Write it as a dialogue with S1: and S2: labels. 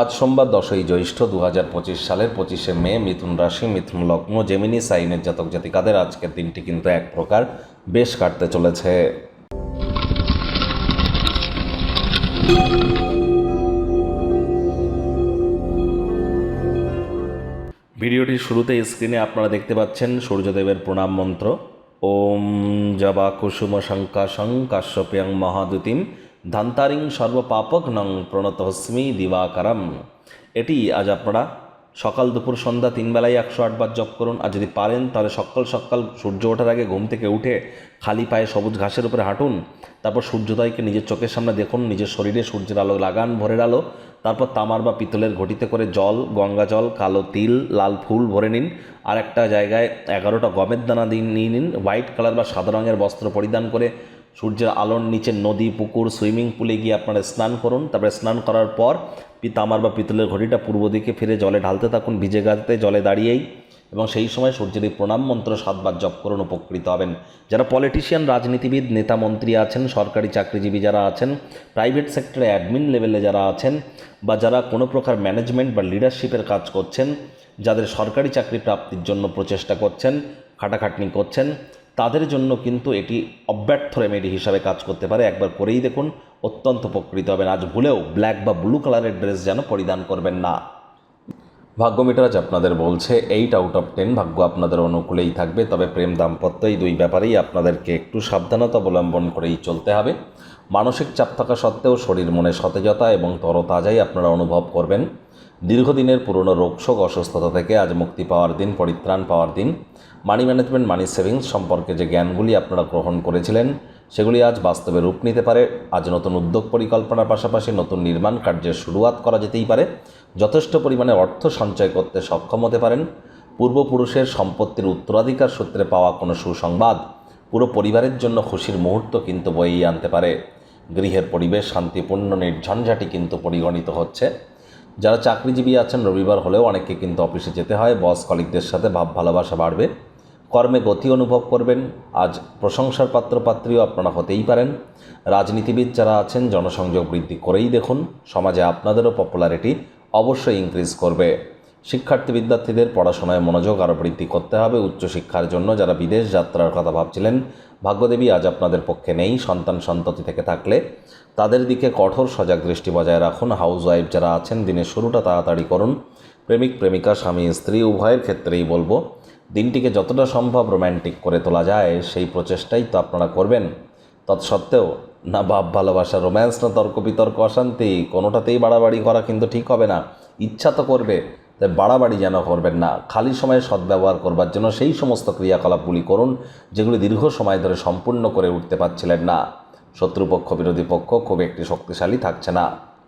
S1: আজ সোমবার দশই জ্যৈষ্ঠ দু হাজার পঁচিশ সালের পঁচিশে মে মিথুন রাশি, মিথুন লগ্ন, জেমিনি, সাইনের জাতক জাতিকাদের আজকের দিনটি কিন্তু এক প্রকার বেশ কাটতে চলেছে। ভিডিওটির শুরুতে স্ক্রিনে আপনারা দেখতে পাচ্ছেন সূর্যদেবের প্রণাম মন্ত্র। ওম জবা কুসুম শঙ্কাশং কাশ্যপ্যাং মহাদুতিম ধান্তারিং সর্বপাপক নং প্রণতহস্মি দিবাকারম। এটি আজ আপনারা সকাল দুপুর সন্ধ্যা তিন বেলায় একশো আটবার জপ করুন আর যদি পারেন তাহলে সকাল সকাল সূর্য ওঠার আগে ঘুম থেকে উঠে খালি পায়ে সবুজ ঘাসের উপরে হাঁটুন, তারপর সূর্যোদয়কে নিজের চোখের সামনে দেখুন, নিজের শরীরে সূর্যের আলো লাগান, ভোরের আলো, তারপর তামার বা পিতলের ঘটিতে করে জল, গঙ্গা জল, কালো তিল, লাল ফুল ভরে নিন। আর একটা জায়গায় এগারোটা গমের দানা দিন নিয়ে নিন, হোয়াইট কালার বা সাদা রঙের বস্ত্র পরিধান করে সূর্যের আলোর নিচে নদী, পুকুর, সুইমিং পুলে গিয়ে আপনারা স্নান করুন। তারপরে স্নান করার পর পি- তামার বা পিতলের ঘড়িটা পূর্ব দিকে ফিরে জলে ঢালতে থাকুন, ভিজে গাতে জলে দাঁড়িয়েই এবং সেই সময় সূর্যের এই প্রণাম মন্ত্র সাতবার জপ করুন, উপকৃত হবেন। যারা পলিটিশিয়ান রাজনীতিবিদ, নেতা মন্ত্রী আছেন, সরকারি চাকরিজীবী যারা আছেন প্রাইভেট সেক্টরে অ্যাডমিন লেভেলে যারা আছেন বা যারা কোনো প্রকার ম্যানেজমেন্ট বা লিডারশিপের কাজ করছেন, যাদের সরকারি চাকরি প্রাপ্তির জন্য প্রচেষ্টা করছেন, খাটাখাটনি করছেন তাদের জন্য কিন্তু এটি অব্যর্থ রেমেডি হিসাবে কাজ করতে পারে। একবার করেই দেখুন, অত্যন্ত উপকৃত হবেন। আজ ভুলেও ব্ল্যাক বা ব্লু কালারের ড্রেস যেন পরিধান করবেন না। ভাগ্য মিটারাজ আপনাদের বলছে এইট আউট অফ টেন ভাগ্য আপনাদের অনুকূলেই থাকবে, তবে প্রেম দাম্পত্য এই দুই ব্যাপারেই আপনাদেরকে একটু সাবধানতা অবলম্বন করেই চলতে হবে। মানসিক চাপ থাকা সত্ত্বেও শরীর মনে সতেজতা এবং তরতাজাই আপনারা অনুভব করবেন। দীর্ঘদিনের পুরনো রোগশোক অসুস্থতা থেকে আজ মুক্তি পাওয়ার দিন, পরিত্রাণ পাওয়ার দিন। মানি ম্যানেজমেন্ট মানি সেভিংস সম্পর্কে যে জ্ঞানগুলি আপনারা গ্রহণ করেছিলেন সেগুলি আজ বাস্তবে রূপ নিতে পারে। আজ নতুন উদ্যোগ পরিকল্পনার পাশাপাশি নতুন নির্মাণ কার্যের শুরুয়াত করা যেতেই পারে। যথেষ্ট পরিমাণে অর্থ সঞ্চয় করতে সক্ষম হতে পারেন। পূর্বপুরুষের সম্পত্তির উত্তরাধিকার সূত্রে পাওয়া কোনো সুসংবাদ পুরো পরিবারের জন্য খুশির মুহূর্ত কিন্তু বইয়ে আনতে পারে। গৃহের পরিবেশ শান্তিপূর্ণ নির্ঝঞ্ঝাটি কিন্তু পরিগণিত হচ্ছে। যারা চাকরিজীবী আছেন, রবিবার হলেও অনেককে কিন্তু অফিসে যেতে হয়। বস কলিকদের সাথে ভাব ভালোবাসা বাড়বে। কর্মে গতি অনুভব করবেন। আজ প্রশংসার পাত্রপাত্রীও আপনারা হতেই পারেন। রাজনীতিবিদ যারা আছেন, জনসংযোগ বৃদ্ধি করেই দেখুন। সমাজে আপনাদেরও পপুলারিটি অবশ্যই ইনক্রিজ করবে। শিক্ষার্থী বিদ্যার্থীদের পড়াশোনায় মনোযোগ আরও বৃদ্ধি করতে হবে। উচ্চশিক্ষার জন্য যারা বিদেশ যাত্রার কথা ভাবছিলেন, ভাগ্যদেবী আজ আপনাদের পক্ষে নেই। সন্তান সন্ততি থেকে থাকলে তাদের দিকে কঠোর সজাগ দৃষ্টি বজায় রাখুন। হাউস ওয়াইফ যারা আছেন, দিনের শুরুটা তাড়াতাড়ি করুন। প্রেমিক, প্রেমিকা, স্বামী, স্ত্রী, উভয়ের ক্ষেত্রেই বলব দিনটিকে যতটা সম্ভব রোম্যান্টিক করে তোলা যায়, সেই প্রচেষ্টাই তো আপনারা করবেন। তৎসত্ত্বেও, না বাপ ভালোবাসা, রোম্যান্স, না তর্ক, বিতর্ক, অশান্তি, কোনোটাতেই বাড়াবাড়ি করা কিন্তু ঠিক হবে না। ইচ্ছা তো করবে, তাই বাড়াবাড়ি যেন করবেন না। খালি সময়ে সদ্ব্যবহার করবার জন্য সেই সমস্ত ক্রিয়াকলাপগুলি করুন, যেগুলি দীর্ঘ সময় ধরে সম্পূর্ণ করে উঠতে পারছিলেন না। শত্রুপক্ষ, বিরোধী পক্ষ খুব একটি শক্তিশালী থাকছে না।